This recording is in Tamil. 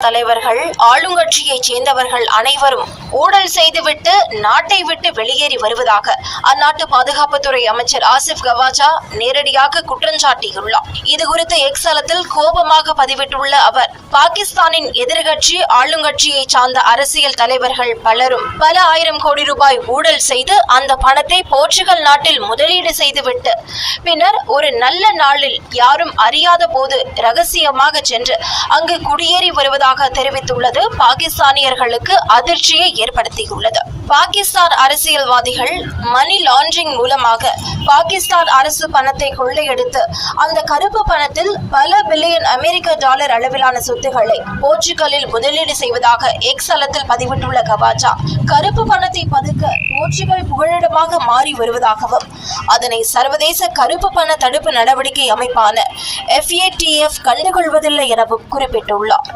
தலைவர்கள் ஆளுங்கட்சியைச் சேர்ந்தவர்கள் அனைவரும் ஊழல் செய்துவிட்டு நாட்டை விட்டு வெளியேறி வருவதாக அந்நாட்டு பாதுகாப்புத்துறை அமைச்சர் ஆசிப் கவாஜா நேரடியாக குற்றஞ்சாட்டியுள்ளார் இதுகுறித்து எக்ஸ் தளத்தில் கோபமாக பதிவிட்டுள்ள அவர் பாகிஸ்தானின் எதிர்கட்சி ஆளுங்கட்சியைச் சார்ந்த அரசியல் தலைவர்கள் பலரும் பல ஆயிரம் கோடி ரூபாய் ஊழல் செய்து அந்த பணத்தை போர்ச்சுகல் நாட்டில் முதலீடு செய்துவிட்டு பின்னர் ஒரு நல்ல நாளில் யாரும் அறியாத போது ரகசியமாக சென்று அங்கு குடியேறி வருவதாக தெரிவித்துள்ளது. பாகிஸ்தானியர்களுக்கு அதிர்ச்சியை ஏற்படுத்தியுள்ளது. பாகிஸ்தான் அரசியல்வாதிகள் மணி லாண்டரிங் மூலமாக பாகிஸ்தான் அரசு பணத்தை கொள்ளையடித்து அந்த கருப்பு பணத்தில் பல பில்லியன் அமெரிக்க டாலர் அளவிலான சொத்துக்களை போர்ச்சுகலில் முதலீடு செய்வதாக எக்ஸ் தளத்தில் பதிவிட்டுள்ள கவாஜா கருப்பு பணத்தை பதுக்க போர்ச்சுகல் புகழிடமாக மாறி வருவதாகவும் அதனை சர்வதேச கருப்பு பண தடுப்பு நடவடிக்கை அமைப்பான எஃப்ஏடிஎஃப் கண்டுகொள்வதில்லை எனவும் குறிப்பிட்டுள்ளார்.